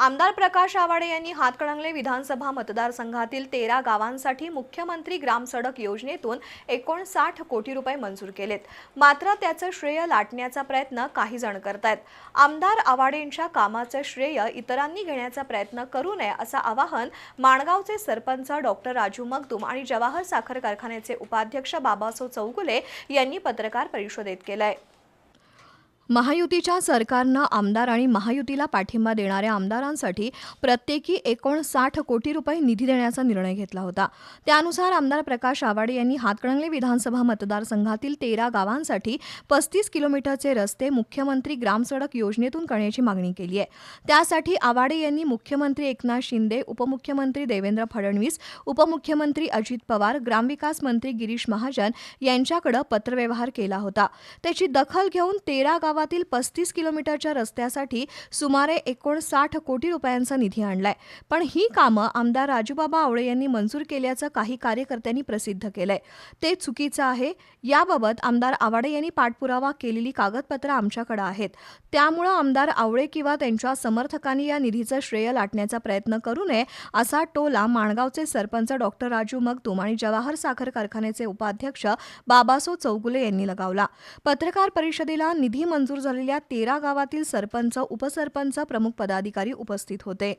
आमदार प्रकाश आवाडे यांनी हातकणंगले विधानसभा मतदारसंघातील तेरा गावांसाठी मुख्यमंत्री ग्रामसडक योजनेतून एकोणसाठ कोटी रुपये मंजूर केलेत. मात्र त्याचं श्रेय लाटण्याचा प्रयत्न काही जण करतायत. आमदार आवाडेंच्या कामाचं श्रेय इतरांनी घेण्याचा प्रयत्न करू नये असं आवाहन माणगावचे सरपंच डॉक्टर राजू मगदूम आणि जवाहर साखर कारखान्याचे उपाध्यक्ष बाबासो चौगुले यांनी पत्रकार परिषदेत केलंय. महायुतीच्या सरकारनं आमदार आणि महायुतीला पाठिंबा देणाऱ्या आमदारांसाठी प्रत्येकी एकोणसाठ कोटी रुपये निधी देण्याचा निर्णय घेतला होता. त्यानुसार आमदार प्रकाश आवाडे यांनी हातकणंगले विधानसभा मतदारसंघातील तेरा गावांसाठी पस्तीस किलोमीटरचे रस्ते मुख्यमंत्री ग्रामसडक योजनेतून करण्याची मागणी केली आहे. त्यासाठी आवाडे यांनी मुख्यमंत्री एकनाथ शिंदे उपमुख्यमंत्री देवेंद्र फडणवीस उपमुख्यमंत्री अजित पवार ग्रामविकास मंत्री गिरीश महाजन यांच्याकडे पत्रव्यवहार केला होता. त्याची दखल घेऊन तेरा गावातील पस्तीस किलोमीटरच्या रस्त्यासाठी सुमारे एकोणसाठ कोटी रुपयांचा निधी आणलाय. पण ही कामं आमदार राजूबाबा आवळे यांनी मंजूर केल्याचं काही कार्यकर्त्यांनी प्रसिद्ध केलंय. ते चुकीचं आहे. याबाबत आमदार आवाडे यांनी पाठपुरावा केलेली कागदपत्रं आमच्याकडे आहेत. त्यामुळं आमदार आवळे किंवा त्यांच्या समर्थकांनी या निधीचं श्रेय लाटण्याचा प्रयत्न करू नये असा टोला माणगावचे सरपंच डॉक्टर राजू मगदूम आणि जवाहर साखर कारखान्याचे उपाध्यक्ष बाबासो चौगुले यांनी लगावला. पत्रकार परिषदेला निधी मंजूर मंजूर झालेल्या तेरा गावातील सरपंच उपसरपंच प्रमुख पदाधिकारी उपस्थित होते.